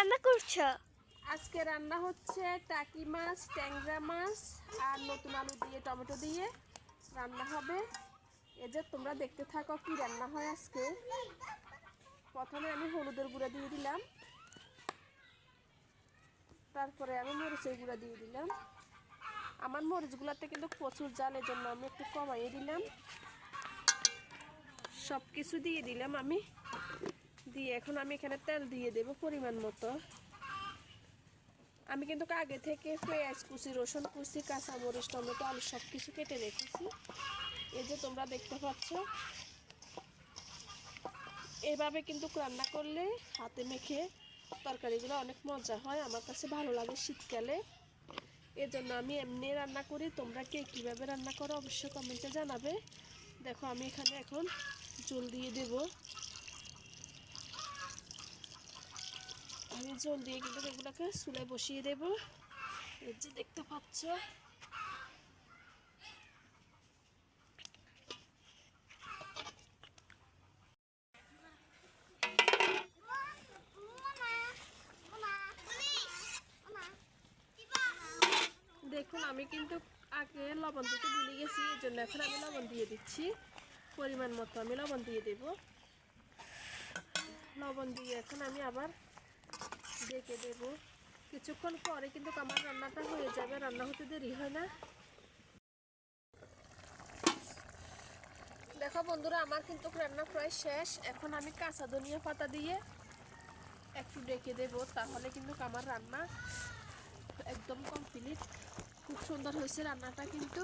রান্না করছ? আজকে রান্না হচ্ছে টাকি মাছ, ট্যাংরা মাছ আর নতুন আলু দিয়ে, টমেটো দিয়ে রান্না হবে। এ যে তোমরা দেখতে থাকো কি রান্না হয় আজকে। প্রথমে আমি হলুদের গুঁড়া দিয়ে দিলাম। তারপরে আমি মরিচের গুঁড়া দিয়ে দিলাম। আমার মরিচগুলোতে কিন্তু প্রচুর জাল এই জন্য আমি একটু কমাইয়ে দিলাম। সব কিছু দিয়ে দিলাম আমি। দিয়ে এখন আমি এখানে তেল দিয়ে দেব পরিমাণ মতো। আমি কিন্তু আগে থেকে পেঁয়াজ কুচি, রসুন কুচি, কাঁচামরিচ, টমেটো, আলু সব কিছু কেটে রেখেছি। এই যে তোমরা দেখতে পাচ্ছ, এভাবে কিন্তু রান্না করলে হাতে মেখে তরকারিগুলো অনেক মজা হয়, আমার কাছে ভালো লাগে শীতকালে। এজন্য আমি এমনি রান্না করি, তোমরা কে কীভাবে রান্না করো অবশ্যই কমেন্টে জানাবে। দেখো, আমি এখানে এখন জল দিয়ে দেব। আমি জল দিয়ে কিন্তু এগুলোকে চুলে বসিয়ে দেব। এই যে দেখতে পাচ্ছ। দেখুন, আমি কিন্তু আগে লবণ দিতে ভুলে গেছি, এই জন্য এখন আমি লবণ দিয়ে দিচ্ছি। পরিমাণ মতো আমি লবণ দিয়ে দেব। লবণ দিয়ে এখন আমি আবার ডেকে দেব। কিছুক্ষণ পরে কিন্তু আমার রান্নাটা হয়ে যাবে, রান্না হতে দেরি হয় না। দেখো বন্ধুরা, আমার কিন্তু রান্না প্রায় শেষ। এখন আমি কাঁচা ধনিয়া পাতা দিয়ে একটু ডেকে দেব, তাহলে কিন্তু আমার রান্না একদম কমপ্লিট খুব সুন্দর হয়েছে রান্নাটা কিন্তু।